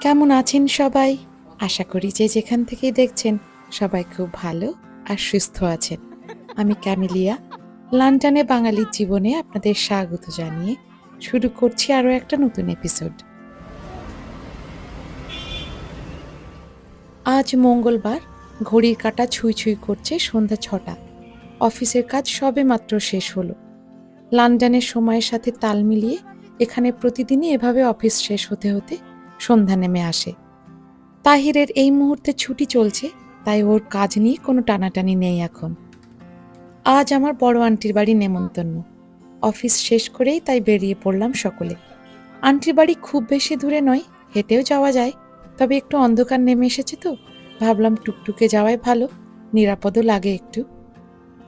কেমন আছেন সবাই? আশা করি যে যেখান থেকেই দেখছেন, সবাই খুব ভালো আর সুস্থ আছেন। আমি ক্যামিলিয়া। লন্ডনে বাঙালির জীবনে আপনাদের স্বাগত জানিয়ে শুরু করছি আরও একটা নতুন এপিসোড আজ মঙ্গলবার, ঘড়ির কাঁটা ছুঁই ছুঁই করছে সন্ধ্যা ছটা। অফিসের কাজ সবে মাত্র শেষ হলো। লন্ডনের সময়ের সাথে তাল মিলিয়ে এখানে প্রতিদিনই এভাবে অফিস শেষ হতে হতে সন্ধ্যা নেমে আসে। তাহিরের এই মুহূর্তে ছুটি চলছে, তাই ওর কাজ নিয়ে কোনো টানাটানি নেই এখন। আজ আমার বড় আন্টির বাড়ি নেমন্তন্ন। অফিস শেষ করেই তাই বেরিয়ে পড়লাম সকলে। আন্টির বাড়ি খুব বেশি দূরে নয়, হেঁটেও যাওয়া যায়। তবে একটু অন্ধকার নেমে এসেছে তো, ভাবলাম টুকটুকে যাওয়াই ভালো, নিরাপদও লাগে একটু।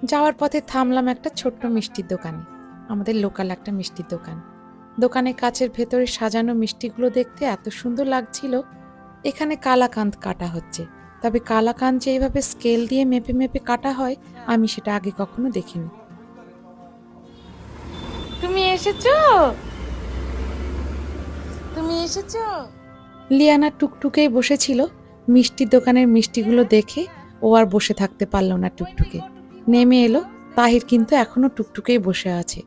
যাওয়ার পথে থামলাম একটা ছোট্ট মিষ্টির দোকানে, আমাদের লোকাল একটা মিষ্টির দোকান। দোকানে কাচের ভেতরে সাজানো মিষ্টিগুলো দেখতে এত সুন্দর লাগছিল। এখানে কালাকান্ত কাটা হচ্ছে। তবে কালাকান্ত যে এইভাবে স্কেল দিয়ে মেপে মেপে কাটা হয় আমি সেটা আগে কখনো দেখিনি। তুমি এসেছ? তুমি এসেছ? লিয়ানা টুকটুকেই বসেছিল। মিষ্টির দোকানের মিষ্টিগুলো দেখে ও আর বসে থাকতে পারল না টুকটুকে। নেমে এলো। তাহির কিন্তু এখনও টুকটুকেই বসে আছে।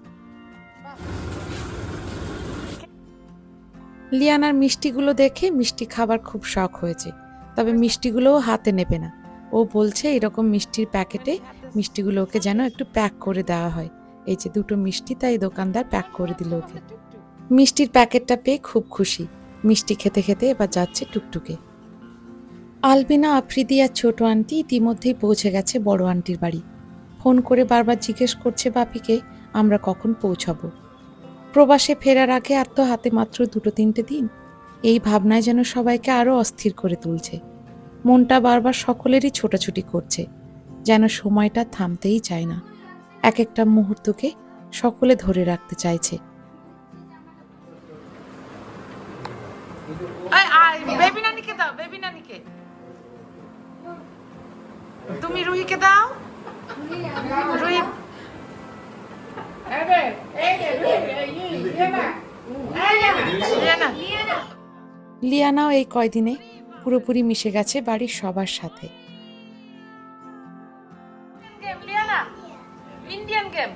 লিয়ানার মিষ্টিগুলো দেখে মিষ্টি খাবার খুব শখ হয়েছে, তবে মিষ্টিগুলোও হাতে নেবে না। ও বলছে এরকম মিষ্টির প্যাকেটে মিষ্টিগুলো ওকে যেন একটু প্যাক করে দেওয়া হয়। এই যে দুটো মিষ্টি, তাই দোকানদার প্যাক করে দিল ওকে। মিষ্টির প্যাকেটটা পেয়ে খুব খুশি। মিষ্টি খেতে খেতে এবার যাচ্ছে টুকটুকে। আলবিনা, আফ্রিদি আর ছোট আন্টি ইতিমধ্যেই পৌঁছে গেছে বড় আন্টির বাড়ি। ফোন করে বারবার জিজ্ঞেস করছে বাপিকে, আমরা কখন পৌঁছাবো? প্রবাসে ফেরার আগে আর তো হাতে মাত্র দুটো তিনটে দিন। এই ভাবনায় যেন সবাইকে আরও অস্থির করে তুলছে। মনটা বারবার সকলেরই ছোটাছুটি করছে, যেন সময়টা থামতেই চায় না। এক একটা মুহূর্তকে সকলে ধরে রাখতে চাইছে। তুমি রুহিকে দাও। রুহি লিয়ানাও এই কয়দিনে পুরোপুরি মিশে গেছে বাড়ির সবার সাথে। গেম ইন্ডিয়ান গেম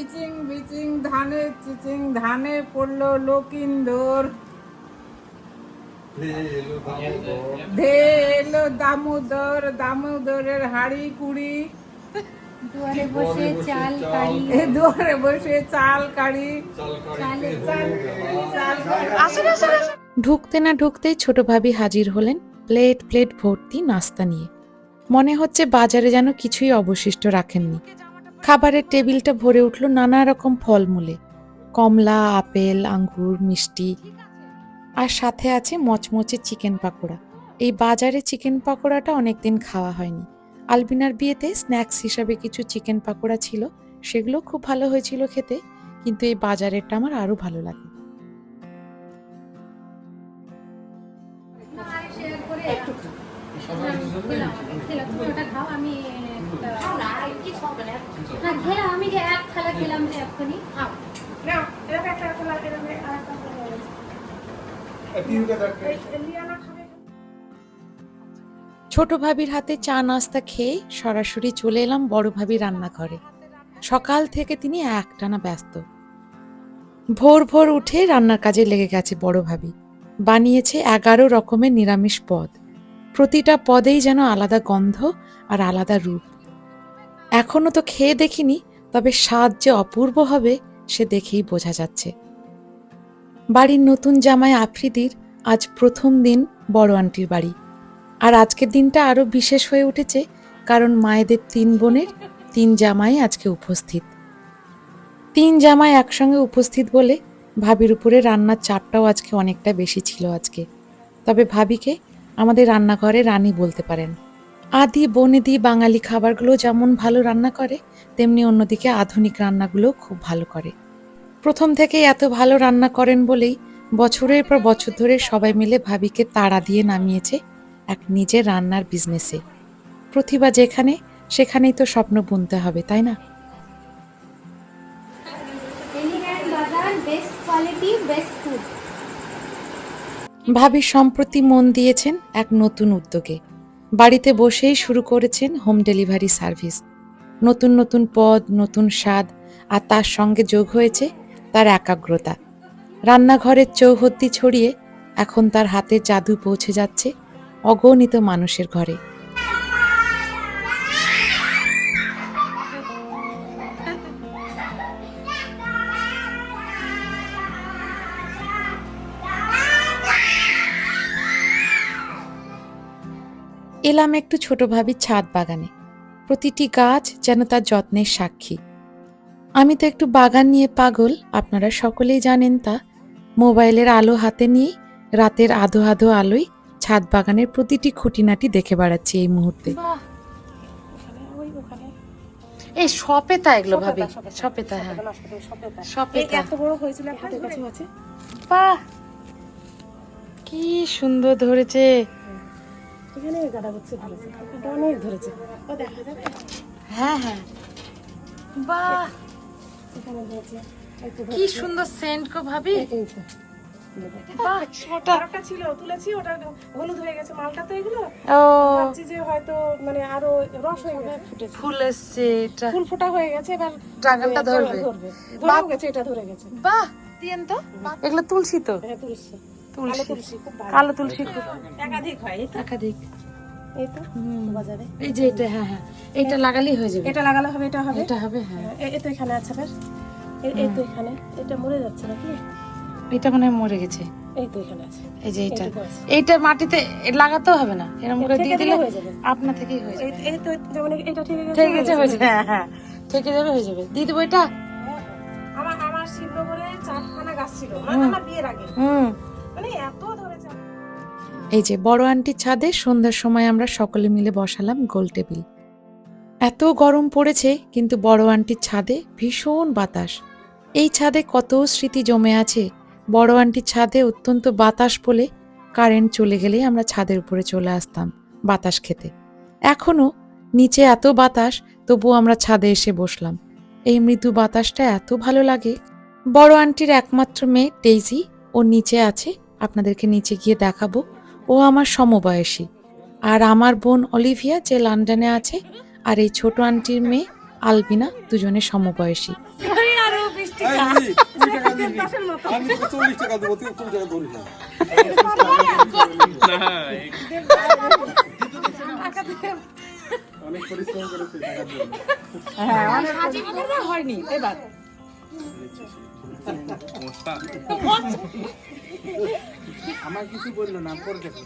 ইচিং বিচিং ধানে চিচিং ধানে পড়ল লকিন্দর ধে এলো দামোদর দামোদরের হাড়ি কুড়ি। দুয়ারে বসে চাল কাড়ি। দুয়ারে বসে চাল কাড়ি। চালে আসুন আসুন আসুন। ঢুকতে না ঢুকতেই ছোট ভাবি হাজির হলেন প্লেট প্লেট ভর্তি নাস্তা নিয়ে। মনে হচ্ছে বাজারে যেন কিছুই অবশিষ্ট রাখেননি। খাবারের টেবিলটা ভরে উঠল নানা রকম ফলমূলে। কমলা আপেল আঙ্গুর মিষ্টি আর সাথে আছে মচমচে চিকেন পাকোড়া। এই বাজারে চিকেন পাকোড়াটা অনেকদিন খাওয়া হয়নি। আলবিনার বিয়েতে স্ন্যাক্স হিসাবে কিছু চিকেন পাকোড়া ছিল সেগুলো খুব ভালো হয়েছিল খেতে কিন্তু এই বাজারেরটা আমার আরও ভালো লাগে। শেয়ার করে একটু খেলাম তুমি ওটা খাও আমি ছোট ভাবির হাতে চা নাস্তা খেয়ে সরাসরি চলে এলাম বড় ভাবি রান্নাঘরে। সকাল থেকে তিনি একটানা ব্যস্ত। ভোর ভোর উঠে রান্নার কাজে লেগে গেছে বড় ভাবি। বানিয়েছে এগারো রকমের নিরামিষ পদ। প্রতিটা পদেই যেন আলাদা গন্ধ আর আলাদা রূপ। এখনও তো খেয়ে দেখিনি, তবে স্বাদ যে অপূর্ব হবে সে দেখেই বোঝা যাচ্ছে। বাড়ির নতুন জামাই আফ্রিদির আজ প্রথম দিন বড় আন্টির বাড়ি। আর আজকের দিনটা আরও বিশেষ হয়ে উঠেছে কারণ মায়েদের তিন বোনের তিন জামাই আজকে উপস্থিত। তিন জামাই একসঙ্গে উপস্থিত বলে ভাবির উপরে রান্নার চাপটাও আজকে অনেকটা বেশি ছিল আজকে। তবে ভাবিকে আমাদের রান্নাঘরে রানী বলতে পারেন। আদি, বনেদি, বাঙালি খাবারগুলো যেমন ভালো রান্না করে, তেমনি অন্যদিকে আধুনিক রান্নাগুলো খুব ভালো করে। প্রথম থেকেই এত ভালো রান্না করেন বলেই বছরের পর বছর ধরে সবাই মিলে ভাবিকে তাড়া দিয়ে নামিয়েছে এক নিজের রান্নার বিজনেসে প্রতিভা যেখানে সেখানেই তো স্বপ্ন বুনতে হবে তাই না? ভাবি সম্প্রতি মন দিয়েছেন এক নতুন উদ্যোগে। বাড়িতে বসেই শুরু করেছেন হোম ডেলিভারি সার্ভিস নতুন নতুন পদ নতুন স্বাদ আর তার সঙ্গে যোগ হয়েছে তার একাগ্রতা। রান্নাঘরের চৌহদ্দি ছড়িয়ে এখন তার হাতে জাদু পৌঁছে যাচ্ছে অগণিত মানুষের ঘরে। এলাম একটু ছোট ভাবি ছাদ বাগানে। প্রতিটি গাছ যেন তার যত্নের সাক্ষী। আমি তো একটু বাগান নিয়ে পাগল, আপনারা সকলেই জানেন তা। মোবাইলের আলো হাতে নিয়ে রাতের আধো আধো আলোয় ছাদ বাগানের প্রতিটি খুঁটিনাটি দেখে বেড়াচ্ছি এই মুহূর্তে। এই সপেতা এগুলো ভাবি। সপেতা হ্যাঁ। সপেতা এত বড় হয়েছিল কাছে বাহ। কি সুন্দর ধরেছে। এখানে গাদা হচ্ছে অনেক ধরেছে। ও দেখা যাবে হ্যাঁ হ্যাঁ। বাহ। এখানে ধরেছে। কি সুন্দর সেন্ট গো ভাবি। ছিল তুলেছি ওটা হলুদ হয়ে গেছে মালটা তো এগুলো। ভাবছি যে হয়তো মানে আরও রস হয়ে গেছে। ফুল এসছে এটা। ফুল ফোটা হয়ে গেছে এবার ড্রাগনটা ধরবে। ধরবে। গেছে এটা ধরে গেছে। বাহ দিয়েন তো। এগুলো তুলসী তো। হ্যাঁ তুলসী তুলসী তুলসী খুব ভালো। কালো তুলসী খুব একাধিক হয় একাধিক। এই তো বাজারে এই যে এটা হ্যাঁ হ্যাঁ। এটা লাগালেই হয়ে যাবে। এটা লাগালে হবে এটা হবে? এটা হবে হ্যাঁ। এই তো এখানে আছে বেশ এই তো এখানে। এটা মরে যাচ্ছে নাকি? এটা মনে হয় মরে গেছে। এই তো এখানে আছে। এই যে এটা এইটা মাটিতে লাগাতেও হবে না। এরকম করে দিয়ে দিলে আপনা থেকেই হয়ে যাবে। এই তো যেমন এটা ঠিক আছে। ঠিক আছে হয়ে যাবে। হ্যাঁ হ্যাঁ। থেকে যাবে হয়ে যাবে। দিয়ে দেবো এটা? আমার আমার শিবনগরে চারখানা গাছ ছিল। মানে আমার বিয়ের আগে। হুম। মানে এত ধরেছে এই যে বড় আন্টির ছাদে সন্ধ্যার সময় আমরা সকলে মিলে বসালাম গোল টেবিল। এত গরম পড়েছে কিন্তু বড় আন্টির ছাদে ভীষণ বাতাস। এই ছাদে কত স্মৃতি জমে আছে বড় আন্টির ছাদে অত্যন্ত বাতাস বলে কারেন্ট চলে গেলেই আমরা ছাদের উপরে চলে আসতাম বাতাস খেতে। এখনও নিচে এত বাতাস, তবুও আমরা ছাদে এসে বসলাম। এই মৃদু বাতাসটা এত ভালো লাগে। বড় আন্টির একমাত্র মেয়ে ডেইজি, ও নিচে আছে, আপনাদেরকে নিচে গিয়ে দেখাবো। ও আমার সমবয়সী। আর আমার বোন অলিভিয়া যে লন্ডনে আছে, আর এই ছোট আন্টির মেয়ে আলবিনা, দুজনে সমবয়সী। চল্লিশ টাকা দেবো তুই কুড়ি টাকা ধরিস না। অনেক পরিশ্রম করেছে টাকা দিয়ে হয়নি এবার। আমার কিছু বলল না পরে দেখো।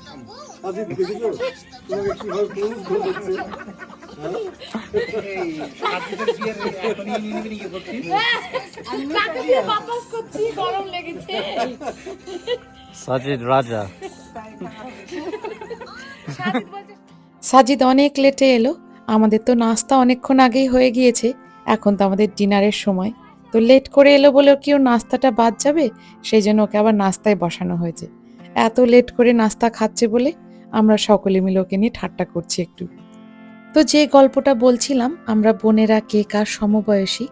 সাজিদ অনেক লেটে এলো। আমাদের তো নাস্তা অনেকক্ষণ আগেই হয়ে গিয়েছে। এখন তো আমাদের ডিনারের সময়। তো লেট করে এলো বলে কি ওর নাস্তাটা বাদ যাবে? সেই জন্য ওকে আবার নাস্তায় বসানো হয়েছে। এত লেট করে নাস্তা খাচ্ছে বলে আমরা সকলে মিলে ওকে নিয়ে ঠাট্টা করছি একটু। তো যে গল্পটা বলছিলাম, আমরা বোনেরা কে কার সমবয়সী,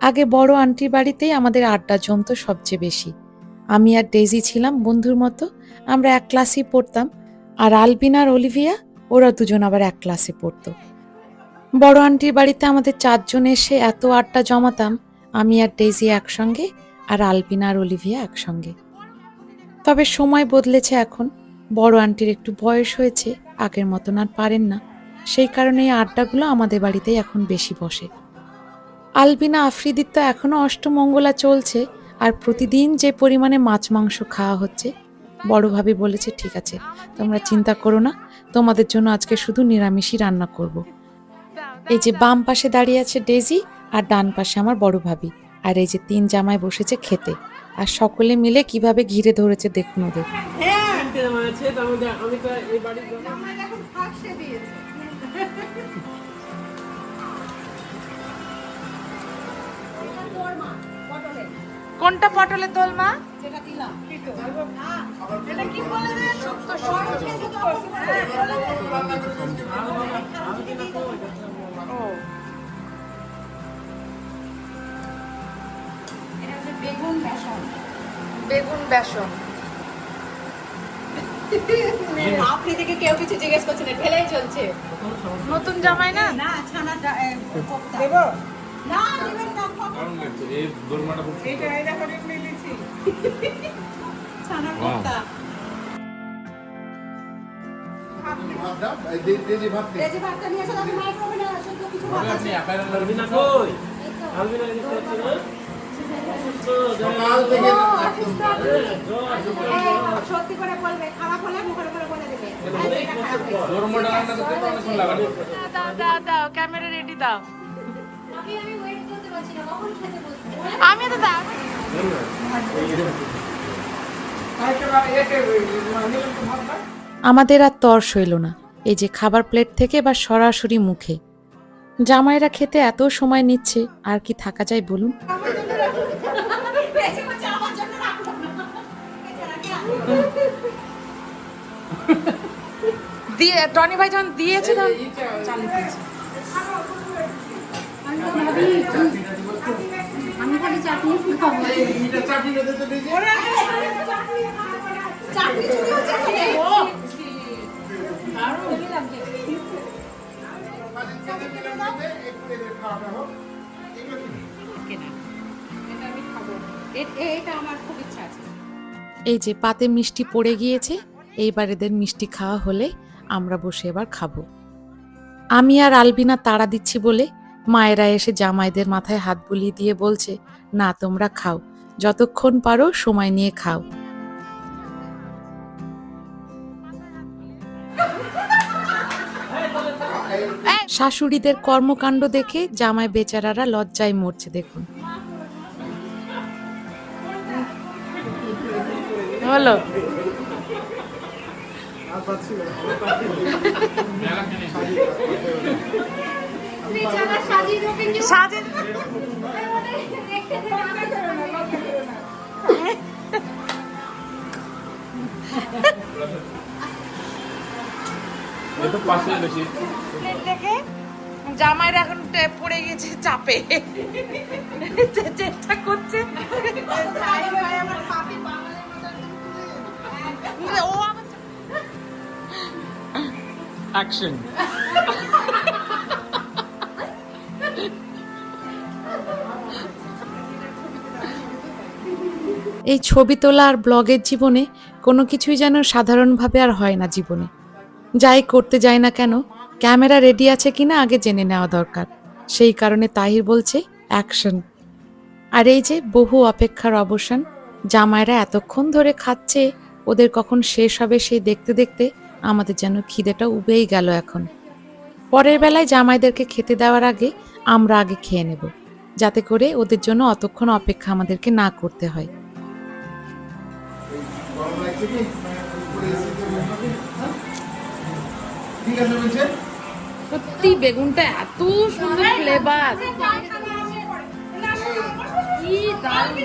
আগে বড় আন্টির বাড়িতেই আমাদের আড্ডা জমতো সবচেয়ে বেশি। আমি আর ডেজি ছিলাম বন্ধুর মতো, আমরা এক ক্লাসেই পড়তাম, আর আলবিনা আর অলিভিয়া, ওরা দুজন আবার এক ক্লাসে পড়তো। বড় আন্টির বাড়িতে আমাদের চারজন এসে এত আড্ডা জমাতাম, আমি আর ডেজি একসঙ্গে, আর আলবিনা আর অলিভিয়া একসঙ্গে। তবে সময় বদলেছে এখন, বড় আন্টির একটু বয়স হয়েছে, আগের মতন আর পারেন না। সেই কারণে এই আড্ডাগুলো আমাদের বাড়িতেই এখন বেশি বসে। আলবিনা আফ্রিদির তো এখনও অষ্টমঙ্গলা চলছে আর প্রতিদিন যে পরিমাণে মাছ মাংস খাওয়া হচ্ছে বড়ভাবে বলেছে, ঠিক আছে, তোমরা চিন্তা করো না, তোমাদের জন্য আজকে শুধু নিরামিষই রান্না করব। এই যে বাম পাশে দাঁড়িয়ে আছে ডেজি আর ডান পাশে আমার বড় ভাবি, আর এই যে তিন জামায় বসেছে খেতে। আর সকলে মিলে কীভাবে ঘিরে ধরেছে দেখুন ওদের। কোনটা পটলের দোল মা? বেগুন বেসন বেগুন বেসন। আপনি থেকে কেউ কিছু জিজ্ঞেস করছে না ঠেলেই চলছে। নতুন জামাই না? না ছানাটা দেবো? না দেবেন এই দাও, সত্যি করে বলবে খারাপ হলে মুখের উপরে বলে দেবে। ক্যামেরা রেডি দাও। আমি আমি আমি তো আমাদের আর তর সইল না। এই যে খাবার প্লেট থেকে বা সরাসরি মুখে। জামাইরা খেতে এত সময় নিচ্ছে আর কি থাকা যায় বলুন। দিয়ে টনি ভাই যখন দিয়েছে তখন চালু দিয়েছি এই যে পাতে মিষ্টি পড়ে গিয়েছে, এইবার এদের মিষ্টি খাওয়া হলে আমরা বসে এবার খাব। আমি আর আলবিনা তাড়া দিচ্ছি বলে মায়েরা এসে জামাইদের মাথায় হাত বুলিয়ে দিয়ে বলছে, না, তোমরা খাও। যতক্ষণ পারো, সময় নিয়ে খাও। শাশুড়িদের কর্মকাণ্ড দেখে জামাই বেচারারা লজ্জায় মরছে, দেখুন। হলো সাজে থেকে জামাইরা এখন পড়ে গেছে চাপে। চেষ্টা করছে। ও অ্যাকশন এই ছবি তোলা আর ব্লগের জীবনে কোনো কিছুই যেন সাধারণভাবে আর হয় না জীবনে। যাই করতে যাই না কেন, ক্যামেরা রেডি আছে কিনা আগে জেনে নেওয়া দরকার। সেই কারণে তাহির বলছে অ্যাকশন আর এই যে বহু অপেক্ষার অবসান, জামাইরা এতক্ষণ ধরে খাচ্ছে, ওদের কখন শেষ হবে সেই দেখতে দেখতে আমাদের যেন খিদেটা উবেই গেল এখন। পরের বেলায় জামাইদেরকে খেতে দেওয়ার আগে আমরা আগে খেয়ে নেব, যাতে করে ওদের জন্য অতক্ষণ অপেক্ষা আমাদেরকে না করতে হয়। সত্যি বেগুনটা এত সুন্দর ফ্লেভার কি দারুণ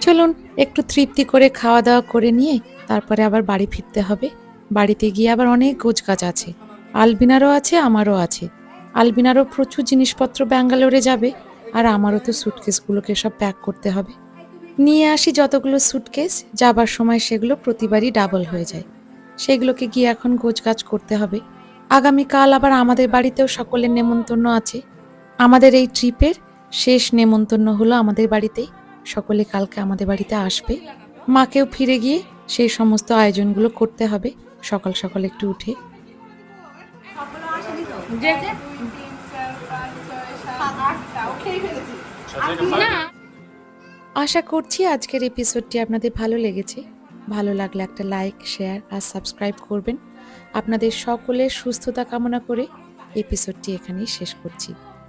চলুন, একটু তৃপ্তি করে খাওয়া দাওয়া করে নিয়ে তারপরে আবার বাড়ি ফিরতে হবে। বাড়িতে গিয়ে আবার অনেক গোছগাছ আছে। আলবিনারও আছে, আমারও আছে। আলবিনারও প্রচুর জিনিসপত্র ব্যাঙ্গালোরে যাবে, আর আমারও তো সুটকেসগুলোকে সব প্যাক করতে হবে। নিয়ে আসি যতগুলো সুটকেস যাবার সময় সেগুলো প্রতিবারই ডাবল হয়ে যায়। সেগুলোকে গিয়ে এখন গোছগাছ করতে হবে। আগামীকাল আবার আমাদের বাড়িতেও সকলের নেমন্তন্ন আছে। আমাদের এই ট্রিপের শেষ নেমন্তন্ন হলো আমাদের বাড়িতে। সকলে কালকে আমাদের বাড়িতে আসবে। মাকেও ফিরে গিয়ে সেই সমস্ত আয়োজনগুলো করতে হবে। সকাল সকাল একটু উঠে। আশা করছি আজকের এপিসোডটি আপনাদের ভালো লেগেছে। ভালো লাগলে একটা লাইক শেয়ার আর সাবস্ক্রাইব করবেন। আপনাদের সকলের সুস্থতা কামনা করে এপিসোডটি এখানেই শেষ করছি।